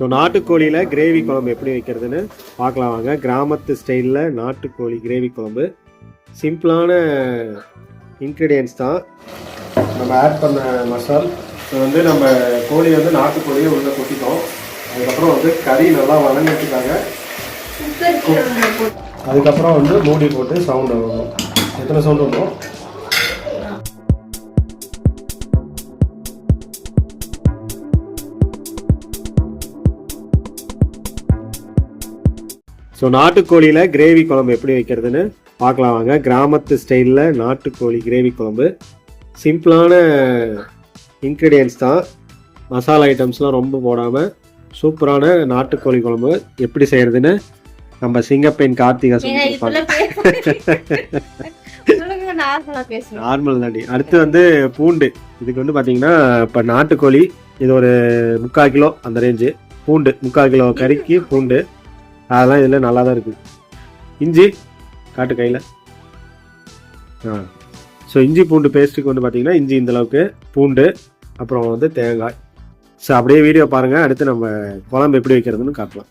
So நாட்டுக்கோழியில் gravy குழம்பு எப்படி வைக்கிறதுன்னு பார்க்கலாம் வாங்க. கிராமத்து ஸ்டைலில் நாட்டுக்கோழி கிரேவி குழம்பு. சிம்பிளான இன்க்ரீடியன்ஸ் தான். நம்ம ஆட் பண்ண மசால். இது வந்து நம்ம கோழி வந்து நாட்டுக்கோழியை உள்ளே கொட்டிட்டோம். அதுக்கப்புறம் வந்து கறி நல்லா வதங்கிறதுக்காக அதுக்கப்புறம் வந்து மூடி போட்டு சவுண்ட் வரும் எத்தனை சவுண்ட் வரும்? ஸோ நாட்டுக்கோழியில் கிரேவி குழம்பு எப்படி வைக்கிறதுன்னு பார்க்கலாம் வாங்க. கிராமத்து ஸ்டைலில் நாட்டுக்கோழி கிரேவி குழம்பு. சிம்பிளான இன்க்ரீடியன்ஸ் தான். மசாலா ஐட்டம்ஸ்லாம் ரொம்ப போடாமல் சூப்பரான நாட்டுக்கோழி குழம்பு எப்படி செய்கிறதுன்னு நம்ம சிங்கப்பெண் கார்த்திகா சொல்லி நார்மல் தாண்டி. அடுத்து வந்து பூண்டு. இதுக்கு வந்து பார்த்தீங்கன்னா இப்போ நாட்டுக்கோழி இது ஒரு முக்கால் கிலோ அந்த ரேஞ்சு பூண்டு முக்கால் கிலோ கறிக்கு பூண்டு. அதெல்லாம் இதில் நல்லா தான் இருக்குது இஞ்சி காட்டு கையில் ஆ. ஸோ இஞ்சி பூண்டு பேஸ்ட்டுக்கு வந்து பார்த்திங்கன்னா இஞ்சி இந்தளவுக்கு பூண்டு அப்புறம் வந்து தேங்காய். ஸோ அப்படியே வீடியோ பாருங்கள் அடுத்து நம்ம குழம்பு எப்படி வைக்கிறதுன்னு காட்டலாம்.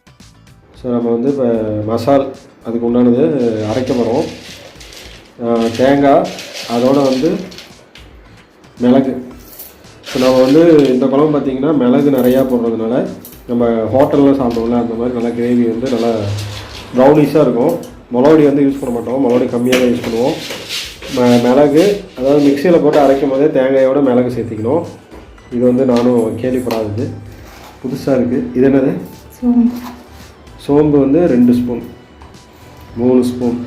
ஸோ நம்ம வந்து இப்போ மசால் அதுக்கு உண்டானது அரைக்க போகிறோம் தேங்காய் அதோட வந்து மிளகு. ஸோ நம்ம வந்து இந்த குழம்பு பார்த்தீங்கன்னா மிளகு நிறையா போடுறதுனால நம்ம ஹோட்டலில் சாப்பிடுவோம்ல அந்த மாதிரி நல்லா கிரேவி வந்து நல்லா ப்ரௌனிஷாக இருக்கும். மிளகுடி வந்து யூஸ் பண்ண மாட்டோம். மிளகுடி கம்மியாக தான் யூஸ் பண்ணுவோம். ம- மிளகு அதாவது மிக்சியில் போட்டு அரைக்கும் போதே தேங்காயோட மிளகு சேர்த்திக்கணும். இது வந்து நானும் கேள்விப்படாதது. புதுசாக இருக்குது இது என்னது? சோம்பு. வந்து ரெண்டு ஸ்பூன் மூணு ஸ்பூன்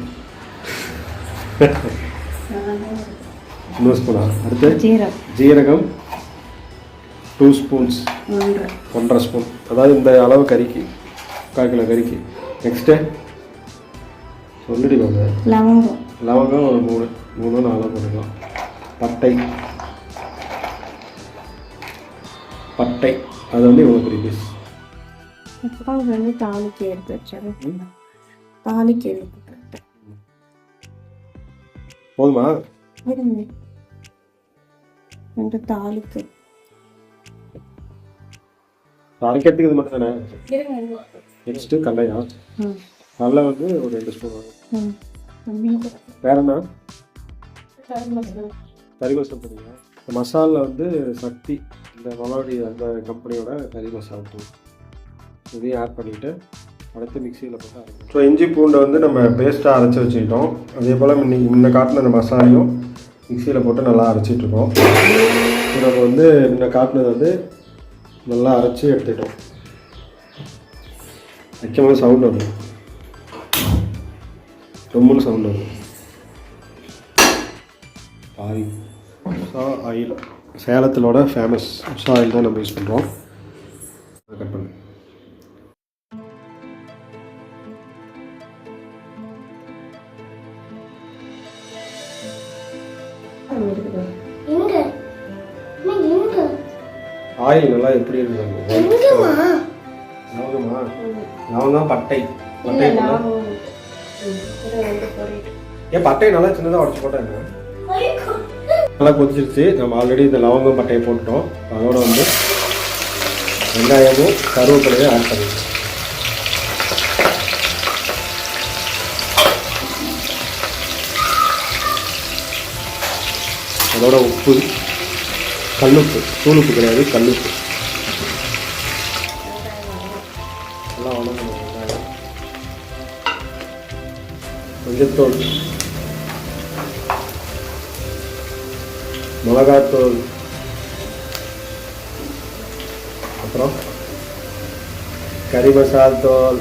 மூணு ஸ்பூனா அடுத்து? ஜீரகம். டூ ஸ்பூன்ஸ் ஒன்று ஒன்றரை ஸ்பூன் அதாவது இந்த அளவு கறிக்கு கால் கிலோ கறிக்கு. நெக்ஸ்ட்டு சொல்லிடி வாங்க லவங்கம். லவங்கம் ஒரு மூணு மூணு நாலு போட்டுக்கலாம். பட்டை. பட்டை. அது வந்து இவ்வளோ பெரிய பீஸ் அப்புறம் வந்து தாளிக்கு எடுத்து வச்சிடறேன் தாளிக்கு எடுத்து போதுமா? ரெண்டு தாளிக்கு அரைக்கிறதுக்கு இது மட்டும் தானே கடலையா ம். கடலை வந்து ஒரு ரெண்டு ஸ்பூன் வேற என்ன. கறி மசாலா போடுங்க இந்த மசாலில் வந்து சக்தி இந்த மலோடி அந்த கம்பெனியோட கறி மசாலா தூள். இதையும் ஆட் பண்ணிவிட்டு அடுத்து மிக்சியில் போட்டு அரைக்கணும். ஸோ இஞ்சி பூண்டை வந்து நம்ம பேஸ்ட்டாக அரைச்சி வச்சுக்கிட்டோம். அதே போல் முன்ன முன்ன காட்டின அந்த மசாலையும் மிக்சியில் போட்டு நல்லா இப்போ நம்ம வந்து முன்ன காட்டினது வந்து நல்லா அரைச்சி எடுத்துட்டோம் முக்கியமாக சவுண்ட் வரும் ரொம்பன்னு சவுண்ட் வரும் பாதி உஷா ஆயில் சேலத்திலோட ஃபேமஸ் உஷா ஆயில் தான் நம்ம யூஸ் பண்ணுறோம் ஆயில் நல்லா எப்படி இருக்குது எங்கம்மா லவங்கமா லவங்கம் பட்டை. பட்டை. ஏன் பட்டை நல்லா சின்னதாக உடச்சி ஐயோ. நல்லா கொதிச்சிருச்சு. நம்ம ஆல்ரெடி இந்த லவங்கம் பட்டையை போட்டுட்டோம். அதோட வந்து வெங்காயமும் கருவேப்பிலையும் ஆட் பண்ணிக்கலாம். அதோட உப்பு. கல்லுப்பு தூளுப்பு கிடையாது கல்லுப்பு. நல்லா வணங்கணும் வெங்காயம் மஞ்சத்தூள். மிளகாத்தூள். அப்புறம் கறி மசால் தூள்.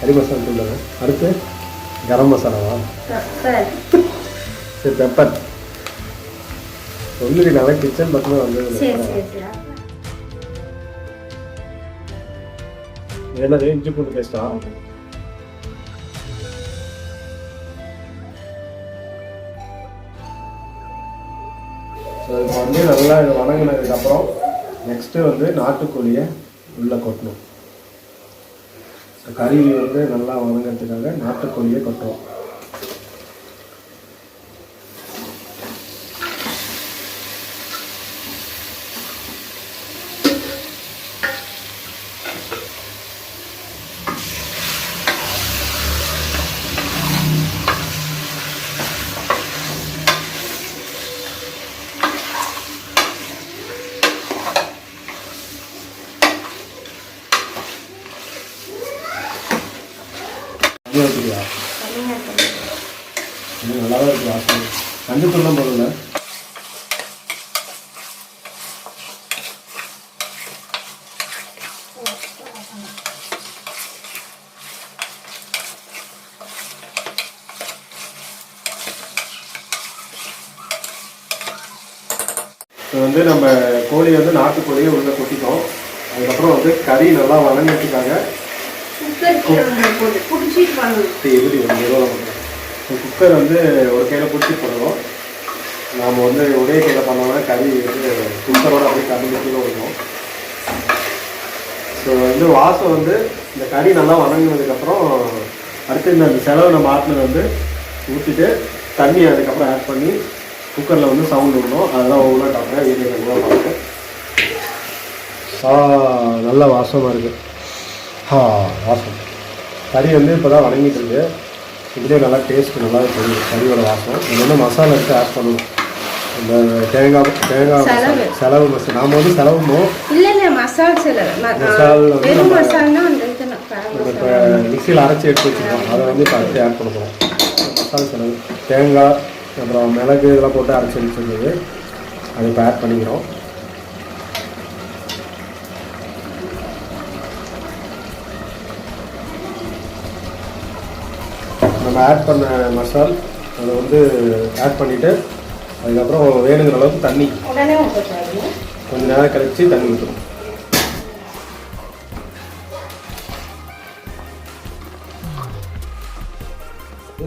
கறி மசால் தூள் தானே அடுத்து கரம் மசாலாவா. சரி பெப்பர். சொல்லுடி நல்லா கிச்சன் பக்கமே வந்து என்னது? இஞ்சி பூண்டு பேஸ்டா இப்போ வந்து நல்லா இது வணங்கினதுக்கப்புறம் நெக்ஸ்ட்டு வந்து நாட்டுக்கோழியை உள்ளே கொட்டணும். கறி வந்து நல்லா வணங்கிறதுக்காக நாட்டுக்கோழியை கொட்டுவோம் நல்லா தான் இருக்குது வாசனை கண்டு போடல இப்போ வந்து நம்ம கோழி வந்து நாட்டுக்கோழியை உள்ள கொட்டிட்டோம். அதுக்கப்புறம் வந்து கறி நல்லா வணங்கிறதுக்காக எப்படி குக்கர் வந்து ஒரு கையில் பிடிச்சி போடணும். நாம் வந்து ஒரே கையில் பண்ணோம்னா கறி வந்து குக்கரோட அப்படியே கறி கீழே விடணும் ஸோ வந்து வாசம் வந்து இந்த கறி நல்லா வணங்கினதுக்கப்புறம் அடுத்து இந்த அந்த செலவு நம்ம ஆட்டினது வந்து ஊற்றிட்டு தண்ணி அதுக்கப்புறம் ஆட் பண்ணி குக்கரில் வந்து சவுண்ட் விடணும். அதெல்லாம் ஒவ்வொன்றா காட்டுறேன் வீடியோ நல்லா பார்க்குறேன் நல்லா நல்ல வாசமாக இருக்குது ஆ வாசம். கறி வந்து இப்போ தான் வணங்கிட்டு இருக்கு. இதுலேயே நல்லா டேஸ்ட் நல்லா தெரியும் கறியோட வாசம். இது வந்து மசாலா எடுத்து ஆட் பண்ணணும். இந்த தேங்காய் தேங்காய் செலவு. மசாலா நாம் வந்து செலவுமோ? இல்ல இல்ல மசால் இப்போ. மிக்சியில் அரைச்சி எடுத்து வச்சுருக்கோம். அதை வந்து இப்போ அடுத்து ஆட் பண்ண போகிறோம் மசாலா செலவு. தேங்காய் அப்புறம் மிளகு இதெல்லாம் போட்டு அரைச்சி வச்சுருந்தது. அதை இப்போ ஆட் பண்ணிக்கிறோம். நம்ம ஆட் பண்ண மசால் அதை வந்து ஆட் பண்ணிவிட்டு அதுக்கப்புறம் வேணுங்கிற அளவுக்கு தண்ணி. உடனே போட்டுறாங்க கொஞ்ச நேரம் கழிச்சு தண்ணி ஊற்றணும்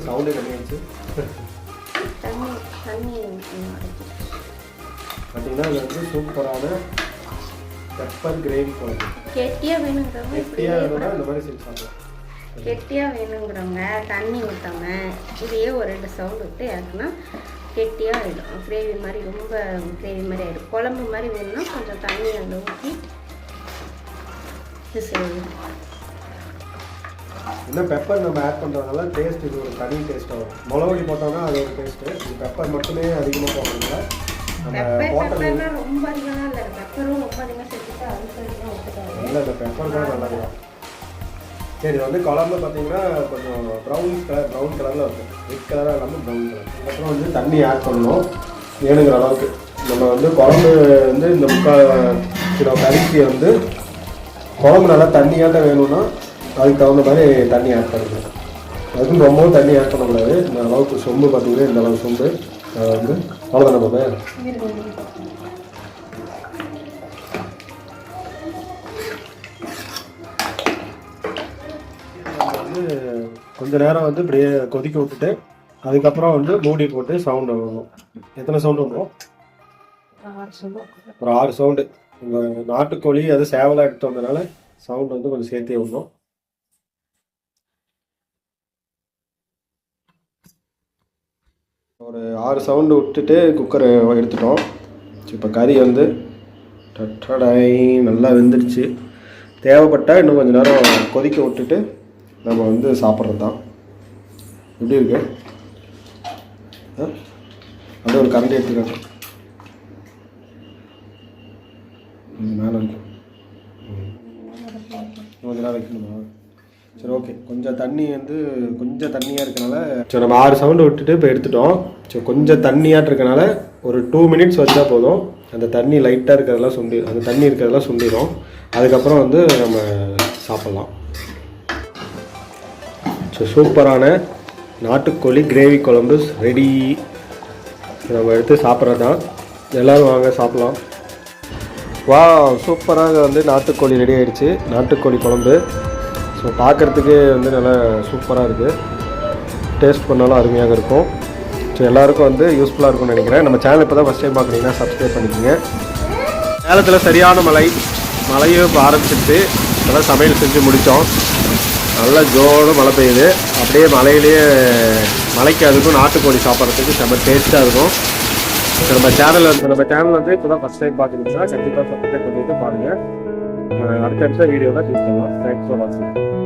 சவுண்டே கம்மியாச்சு. பார்த்தீங்கன்னா இது வந்து சூப்பரான பெப்பர் கிரேவி குழம்பு. கெட்டியா வேணுங்கிறவங்க கெட்டியாக வேணும்னா இந்த மாதிரி செஞ்சு சாப்பிடலாம். கெட்டியா வேணுங்கிறவங்க தண்ணி ஊற்றாம இதையே ஒரு ரெண்டு சவுண்ட் விட்டு இறக்குனா கெட்டியா ஆயிடும். கிரேவி மாதிரி ரொம்ப கிரேவி மாதிரி ஆயிடும். குழம்பு மாதிரி வேணும்னா கொஞ்சம் தண்ணி அதில் ஊற்றி இது செய்யணும் இன்னும் பெப்பர் நம்ம ஆட் பண்ணுறதுனால டேஸ்ட் இது ஒரு தனி டேஸ்ட் வரும் மிளகுடி போட்டோம்னா அது ஒரு டேஸ்ட்டு இது பெப்பர் மட்டுமே அதிகமாக போடுறதுனால நம்ம ஹோட்டல் ரொம்ப அதிகமாக இல்லை. பெப்பரும் ரொம்ப அதிகமாக சேர்த்துட்டு அது இல்லை இந்த பெப்பர் கூட நல்லா இருக்கும் சரி வந்து குழம்பு பார்த்தீங்கன்னா கொஞ்சம் ப்ரௌன் கலர் ப்ரௌன் கலரில் இருக்கும். ரெட் கலராக இல்லாமல் ப்ரௌன் கலர் அதுக்கப்புறம் வந்து தண்ணி ஆட் பண்ணணும் வேணுங்கிற அளவுக்கு. நம்ம வந்து குழம்பு வந்து இந்த முக்கால் கிலோ கறிக்கு வந்து குழம்பு நல்லா தண்ணியாட்டம் வேணும்னா அதுக்கு தகுந்த மாதிரி தண்ணி ஆட் பண்ணிக்கணும் அதுக்கும் ரொம்பவும் தண்ணி ஆட் பண்ணக்கூடாது. இந்த அளவுக்கு சொம்பு பார்த்தீங்கன்னா இந்த அளவு சொம்பு அதை வந்து அவ்வளோதான் நம்ம நம்ம கொஞ்ச நேரம் வந்து இப்படியே கொதிக்க விட்டுட்டு அதுக்கப்புறம் வந்து மூடி போட்டு சவுண்ட் வரும். எத்தனை சவுண்ட் வரும்? ஒரு ஆறு சவுண்டு உங்கள் நாட்டுக்கோழி அது சேவலாக எடுத்து வந்தனால சவுண்ட் வந்து கொஞ்சம் சேர்த்தே விடணும். ஒரு ஆறு சவுண்டு விட்டுட்டு குக்கரை எடுத்துட்டோம். இப்போ கறி வந்து டட்டடாய் நல்லா வெந்துடுச்சு தேவைப்பட்டால் இன்னும் கொஞ்சம் நேரம் கொதிக்க விட்டுட்டு நம்ம வந்து சாப்பிட்றது தான். எப்படி இருக்கு? ஆ? அப்படியே ஒரு கரண்டி எடுத்துக்காங்க. மேலே இருக்கும் கொஞ்ச நேரம் வைக்கணுமா? சரி ஓகே கொஞ்சம் தண்ணி வந்து கொஞ்சம் தண்ணியாக இருக்கனால சரி நம்ம ஆறு சவுண்டு விட்டுட்டு இப்போ எடுத்துட்டோம். சரி கொஞ்சம் தண்ணியாக இருக்கனால ஒரு டூ மினிட்ஸ் வச்சா போதும். அந்த தண்ணி லைட்டாக இருக்கிறதெல்லாம் சுண்டி அந்த தண்ணி இருக்கிறதெல்லாம் சுண்டிடும் அதுக்கப்புறம் வந்து நம்ம சாப்பிட்லாம். ஸோ சூப்பரான நாட்டுக்கோழி கிரேவி குழம்பு ரெடி நம்ம எடுத்து சாப்பிட்றது தான் எல்லோரும் வாங்க சாப்பிட்லாம். வா சூப்பராக வந்து நாட்டுக்கோழி ரெடி ஆகிடுச்சு நாட்டுக்கோழி குழம்பு. ஸோ பார்க்குறதுக்கே வந்து நல்லா சூப்பராக இருக்குது டேஸ்ட் பண்ணாலும் அருமையாக இருக்கும். ஸோ எல்லாருக்கும் வந்து யூஸ்ஃபுல்லாக இருக்கும்னு நினைக்கிறேன். நம்ம சேனல் இப்போ தான் ஃபஸ்ட் டைம் பார்க்குறீங்கன்னா சப்ஸ்கிரைப் பண்ணிக்கோங்க. சேலத்தில் சரியான மழை. மழையும் இப்போ ஆரம்பிச்சிருச்சு. நல்லா சமையல் செஞ்சு முடித்தோம் நல்லா ஜோடு மழை பெய்யுது. அப்படியே மலையிலேயே மலைக்கு அதுக்கும் நாட்டுக்கோழி சாப்பிட்றதுக்கு செம்ம டேஸ்ட்டாக இருக்கும். நம்ம சேனல் வந்து நம்ம சேனல் வந்து இப்போ தான் ஃபஸ்ட் டைம் பார்க்குறீங்கன்னா கண்டிப்பாக சப்ஸ்கிரைப் பண்ணிட்டு பாருங்கள் அடுத்த வீடியோவில் யூஸ் பண்ணலாம் தேங்க்ஸ் ஃபார் வாட்சிங்